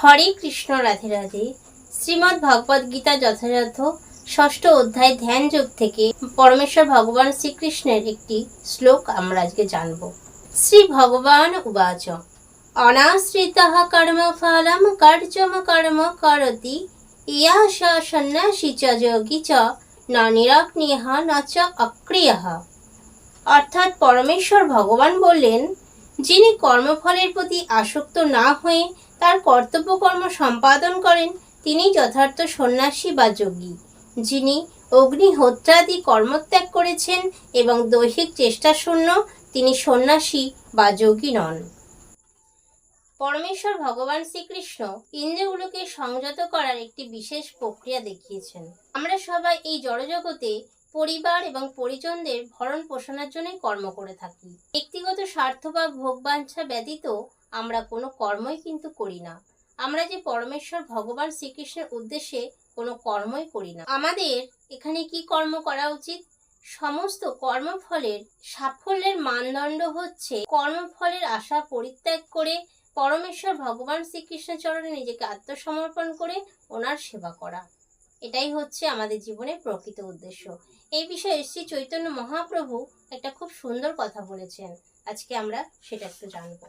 হরে কৃষ্ণ রাধে রাধে। শ্রীমদ্ ভগবদ গীতা যথাযথ ষষ্ঠ অধ্যায় ধ্যান যোগ থেকে পরমেশ্বর ভগবান শ্রীকৃষ্ণের একটি শ্লোক আমরা আজকে জানব। শ্রী ভগবান উবাচ, অনাশ্রিত কর্ম ফলম কার্যম কর্ম করতি, ইয়া স সন্ন্যাসী চ যোগী চ, না নিরগ্নিহ না চ অক্রিয়। অর্থাৎ পরমেশ্বর ভগবান বললেন, যিনি কর্মফলের প্রতি আসক্ত না হয়ে তার কর্তব্যকর্ম সম্পাদন করেন তিনি যথার্থ সন্ন্যাসী বা যোগী, যিনি অগ্নিহোত্রাদি কর্মত্যাগ করেছেন এবং দৈহিক চেষ্টা শূন্য, তিনি সন্ন্যাসী বা যোগী নন। পরমেশ্বর ভগবান শ্রীকৃষ্ণ ইন্দ্রগুলোকে সংযত করার একটি বিশেষ প্রক্রিয়া দেখিয়েছেন। আমরা সবাই এই জড়জগতে পরিবার এবং পরিজনদের ভরণ পোষণের জন্যই কর্ম করে থাকি। ব্যক্তিগত স্বার্থ বা ভোগবাঞ্ছা ব্যতীত আমরা কোনো কর্মই কিন্তু করি না। আমরা যে পরমেশ্বর ভগবান শ্রীকৃষ্ণের উদ্দেশ্যে কোনো কর্মই করি না। আমাদের এখানে কি কর্ম করা উচিত? সমস্ত কর্মফলের সাফল্যের মানদণ্ড হচ্ছে কর্মফলের আশা পরিত্যাগ করে পরমেশ্বর ভগবান শ্রীকৃষ্ণের চরণে নিজেকে আত্মসমর্পণ করে ওনার সেবা করা। এটাই হচ্ছে আমাদের জীবনের প্রকৃত উদ্দেশ্য। এই বিষয়ে শ্রী চৈতন্য মহাপ্রভু একটা খুব সুন্দর কথা বলেছেন। আজকে আমরা সেটা একটু জানব।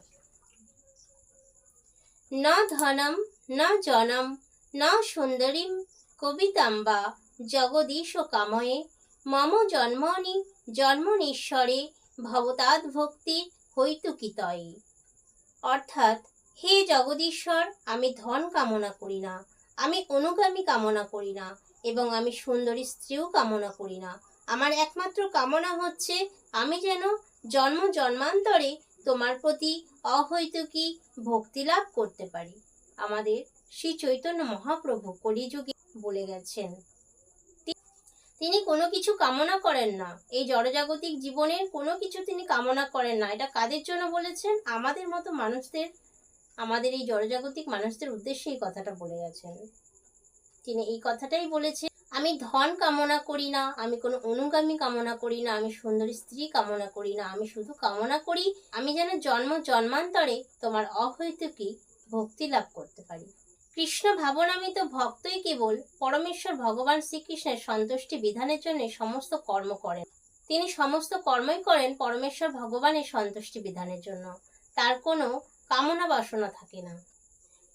ন ধনম, ন জনম, ন সুন্দরীম কবিতাম্বা জগদীশ কাময়ে মম জন্মনি, জন্মনীশ্বরে ভবতাদ ভক্তির হৈতুকিতয়ে অর্থাৎ, হে জগদীশ্বর, আমি ধন কামনা করি না, আমি অনুগামী কামনা করি না, এবং আমি সুন্দরী স্ত্রীও কামনা করি না। আমার একমাত্র কামনা হচ্ছে, আমি যেন জন্ম জন্মান্তরে তোমার প্রতি অহৈতুকী ভক্তি লাভ করতে পারি। আমাদের শ্রী চৈতন্য মহাপ্রভু কলিযুগে বলে গেছেন, তিনি কোনো কিছু কামনা করেন না। এই জড়জাগতিক জীবনের কোনো কিছু তিনি কামনা করেন না। এটা কাদের জন্য বলেছেন? আমাদের মতো মানুষদের, আমাদের এই জড়জাগতিক মানুষদের উদ্দেশ্যে এই কথাটা বলে গেছেন। তিনি এই কথাটাই বলেছেন আমি ধন কামনা করি না, আমি কোনো অনুগামী কামনা করি না, আমি সুন্দরী স্ত্রী কামনা করি না, আমি শুধু কামনা করি, আমি যেন জন্ম জন্মান্তরে তোমার অহৈতুকী ভক্তি লাভ করতে পারি। কৃষ্ণ ভাবনামিত ভক্তই কেবল পরমেশ্বর ভগবান শ্রীকৃষ্ণের সন্তুষ্টি বিধানের জন্য সমস্ত কর্ম করেন। তিনি সমস্ত কর্মই করেন পরমেশ্বর ভগবানের সন্তুষ্টি বিধানের জন্য। তার কোনো কামনা বাসনা থাকে না।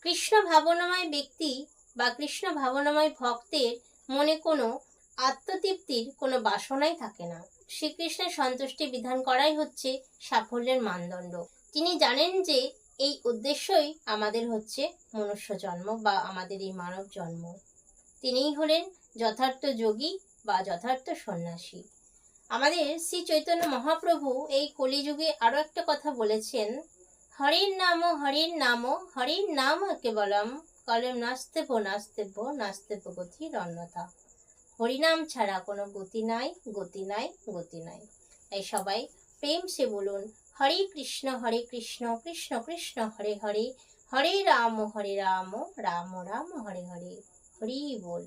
কৃষ্ণ ভাবনাময় ব্যক্তি বা কৃষ্ণ ভাবনাময় ভক্তের মনে কোনো আত্মতৃপ্তির কোনো বাসনাই থাকে না। শ্রীকৃষ্ণের সন্তুষ্টি বিধান করাই হচ্ছে সাফল্যের মানদণ্ড। তিনি জানেন যে এই উদ্দেশ্যই আমাদের হচ্ছে মনুষ্য জন্ম বা আমাদের এই মানব জন্ম। তিনিই হলেন যথার্থ যোগী বা যথার্থ সন্ন্যাসী। আমাদের শ্রী চৈতন্য মহাপ্রভু এই কলিযুগে আরও একটা কথা বলেছেন, হরির নাম হরির নাম হরির নাম কেবলম কলম নাস্তেব নাস্তেব নাস্তেব গতির অন্যথা হরিনাম ছাড়া কোনো গতি নাই গতি নাই গতি নাই। তাই সবাই প্রেম সে বলুন, হরে কৃষ্ণ হরে কৃষ্ণ কৃষ্ণ কৃষ্ণ, হরে হরে হরে রাম হরে রাম রাম রাম, হরে হরে। হরি বল।